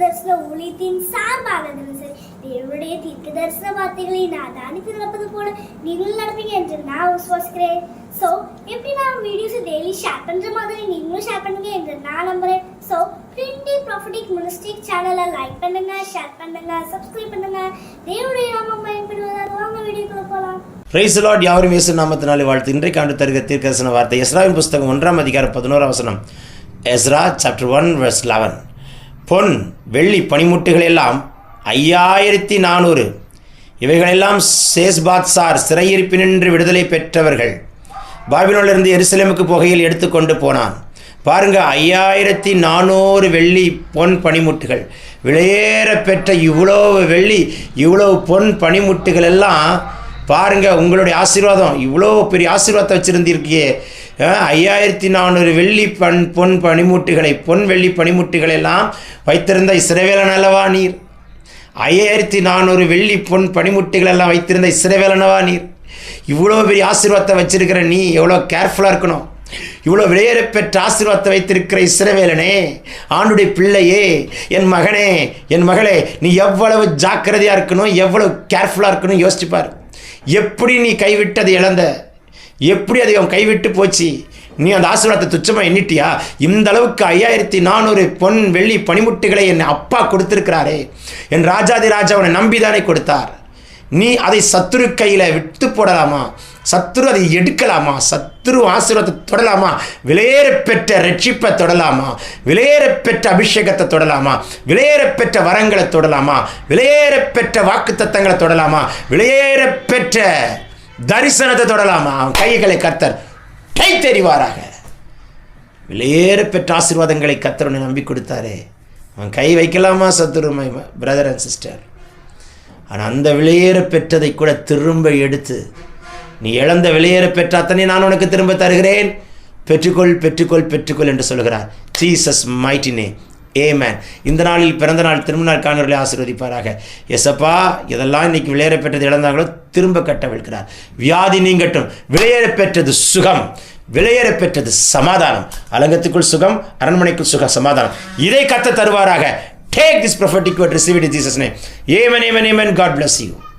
தரிசன ஊழியத்தின் சார்பானதும் சரி. தேவனுடைய தீர்க்க தரிசன வார்த்தைகளை நான் தானித்து நடப்பது போல நீங்களும் நடப்பீங்க என்று நான் விசுவாசிக்கிறேன். ஸோ எப்படி நான் வீடியோஸை டெய்லி ஷேர் பண்ணுற மாதிரி நீங்களும் ஷேர் பண்ணுங்க என்று நான் நம்புறேன். ஸோ பிரிண்டி ப்ராஃபிட்டிக் மினிஸ்டிக் சேனலை லைக் பண்ணுங்க ஷேர் பண்ணுங்க சப்ஸ்கிரைப் பண்ணுங்க. தேவனுடைய நாமம் பயன்படுவதாக வாங்க வீடியோக்குள்ள போகலாம் பிரைஸ் லார்ட் யாவரும் இயேசு நாமத்தினாலே வாழ்த்து. இன்றைக்கு ஆண்டு தருக தீர்க்கதரிசன வார்த்தை எஸ்ராவின் புஸ்தகம் ஒன்றாம் அதிகாரம் பதினோராம் வசனம். Ezra chapter one verse eleven பொன் வெள்ளி பனிமுட்டுகள் எல்லாம் ஐயாயிரத்தி நானூறு. இவைகளெல்லாம் சேஸ்பாத் சார் சிறையிருப்பினின்று விடுதலை பெற்றவர்கள். பாபிலோனிலிருந்து எருசலேமுக்கு புகையில் எடுத்துக்கொண்டு போனான். பாருங்க ஐயாயிரத்தி நானூறு வெள்ளி பொன் பனிமுட்டுகள். விலையேற பெற்ற இவ்வளோ வெள்ளி இவ்வளோ பொன் பனிமுட்டுகள் எல்லாம் பாருங்க உங்களுடைய ஆசீர்வாதம். இவ்வளோ பெரிய ஆசீர்வாதத்தை வச்சுருந்திருக்கியே. ஐயாயிரத்தி நானூறு வெள்ளி பண் பொன் பனிமுட்டுகளை பொன் வெள்ளி பனிமுட்டுகளை எல்லாம் வைத்திருந்த இஸ்ரவேலன் அல்லவா நீர்? ஐயாயிரத்தி நானூறு வெள்ளி பொன் பனிமுட்டுகள் எல்லாம் வைத்திருந்த இஸ்ரவேலனவா நீர்? இவ்வளோ பெரிய ஆசீர்வாதத்தை வச்சிருக்கிற நீ எவ்வளோ கேர்ஃபுல்லாக இருக்கணும். இவ்வளோ விலையேற பெற்ற ஆசீர்வாதத்தை வைத்திருக்கிற இஸ்ரவேலனே ஆண்டுடைய பிள்ளையே என் மகனே என் மகளே நீ எவ்வளவு ஜாக்கிரதையாக இருக்கணும் எவ்வளவு கேர்ஃபுல்லாக இருக்கணும் யோசிச்சுப்பார் எப்படி நீ கைவிட்டதை இழந்த? எப்படி அதை அவன் கைவிட்டு போச்சு? நீ அந்த ஆசீர்வாதத்தை துச்சமாக எண்ணிட்டியா? இந்த அளவுக்கு ஐயாயிரத்தி நானூறு பொன் வெள்ளி பனிமுட்டுகளை என் அப்பா கொடுத்திருக்கிறாரே. என் ராஜாதி ராஜா அவனை நம்பிதானே கொடுத்தார். நீ அதை சத்துரு கையில் விட்டு போடலாமா? சத்துரு அதை எடுக்கலாமா? சத்துரு ஆசீர்வாதத்தை தொடலாமா? விலையேற பெற்ற ரட்சிப்பை தொடலாமா? விலையேற பெற்ற அபிஷேகத்தை தொடலாமா? விலையேற பெற்ற வரங்களை தொடலாமா? விலையேற பெற்ற வாக்கு தத்தங்களை தொடலாமா? விலையேற பெற்ற தரிசனத்தை தொடலாமா? அவன் கைகளை கர்த்தர் கை தெரிவாராக விலையேற பெற்ற ஆசீர்வாதங்களை கர்த்தர் நம்பி கொடுத்தாரே. அவன் கை வைக்கலாமா சத்துரு பிரதர் அண்ட் சிஸ்டர்? ஆனால் அந்த விலையேற பெற்றதை கூட திரும்ப எடுத்து நீ இழந்த விலையேற பெற்ற அத்தனை நான் உனக்கு திரும்ப தருகிறேன். பெற்றுக்கொள் பெற்றுக்கொள் பெற்றுக்கொள் என்று சொல்கிறார் ஜீசஸ் மைட்டினே ஏமேன் இந்த நாளில் பிறந்த நாள் திரும்ப நாள் காணொலி ஆசீர்வதிப்பாராக. எசப்பா இதெல்லாம் இன்னைக்கு விளையேற பெற்றது இழந்தாங்களோ திரும்ப கட்டவிழ்க்கிறார். வியாதி நீங்கட்டும். விளையாட பெற்றது சுகம். விளையேற பெற்றது சமாதானம். அலங்கத்துக்குள் சுகம் அரண்மனைக்குள் சுகம் சமாதானம். இதை கத்த தருவாராக. Take this prophetic receive receive it amen amen amen God amen you